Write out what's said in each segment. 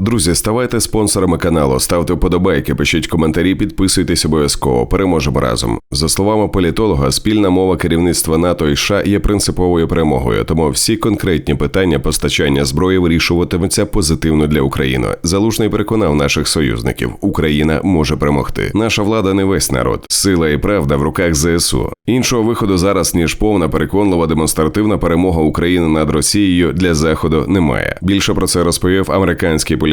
Друзі, ставайте спонсорами каналу, ставте вподобайки, пишіть коментарі, підписуйтесь обов'язково. Переможемо разом. За словами політолога, спільна мова керівництва НАТО і США є принциповою перемогою, тому всі конкретні питання постачання зброї вирішуватимуться позитивно для України. Залужний переконав наших союзників: Україна може перемогти. Наша влада не весь народ. Сила і правда в руках ЗСУ. Іншого виходу зараз ніж повна переконлива демонстративна перемога України над Росією для заходу немає. Більше про це розповів американський політолог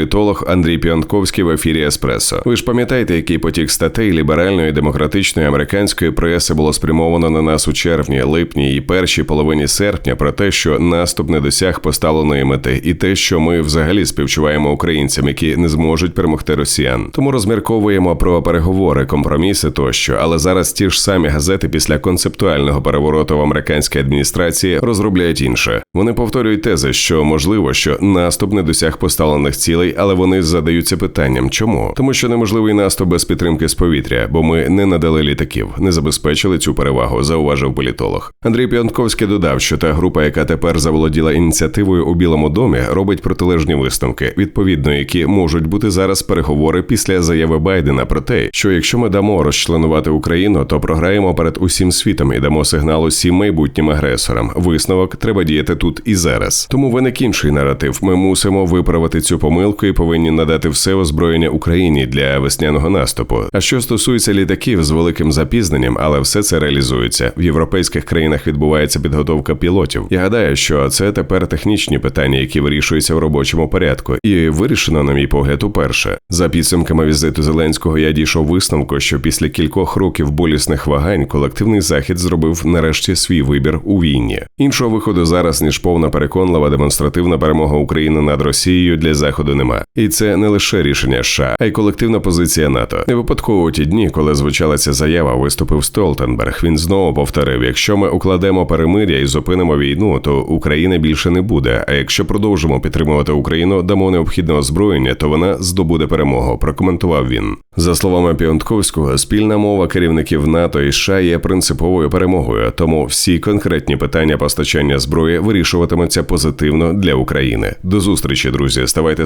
Андрій Піонтковський в ефірі Еспресо. Ви ж пам'ятаєте, який потік статей ліберальної демократичної американської преси було спрямовано на нас у червні, липні і першій половині серпня про те, що наступ не досяг поставленої мети, і те, що ми взагалі співчуваємо українцям, які не зможуть перемогти росіян. Тому розмірковуємо про переговори, компроміси тощо. Але зараз ті ж самі газети після концептуального перевороту в американській адміністрації розробляють інше. Вони повторюють тези, що можливо, що наступ не досяг поставлених цілей, але вони задаються питанням, чому тому, що неможливий наступ без підтримки з повітря, бо ми не надали літаків, не забезпечили цю перевагу, зауважив політолог. Андрій Піонтковський додав, що та група, яка тепер заволоділа ініціативою у Білому домі, робить протилежні висновки, відповідно, які можуть бути зараз переговори після заяви Байдена про те, що якщо ми дамо розчленувати Україну, то програємо перед усім світом і дамо сигнал усім майбутнім агресорам. Висновок треба діяти тут і зараз. Тому виник інший наратив. Ми мусимо виправити цю помилку і повинні надати все озброєння Україні для весняного наступу. А що стосується літаків з великим запізненням, але все це реалізується в європейських країнах. Відбувається підготовка пілотів. Я гадаю, що це тепер технічні питання, які вирішуються в робочому порядку, і вирішено, на мій погляд, уперше. За підсумками візиту Зеленського я дійшов висновку, що після кількох років болісних вагань колективний захід зробив нарешті свій вибір у війні. Іншого виходу зараз ніж повна переконлива демонстративна перемога України над Росією для заходу нема. І це не лише рішення США, а й колективна позиція НАТО. Не випадково у ті дні, коли звучала ця заява, виступив Столтенберг. Він знову повторив: якщо ми укладемо перемир'я і зупинимо війну, то України більше не буде. А якщо продовжимо підтримувати Україну, дамо необхідне озброєння, то вона здобуде перемогу. Прокоментував він. За словами Піонтковського, спільна мова керівників НАТО і США є принциповою перемогою, тому всі конкретні питання постачання зброї вирішуватимуться позитивно для України. До зустрічі, друзі. Ставайте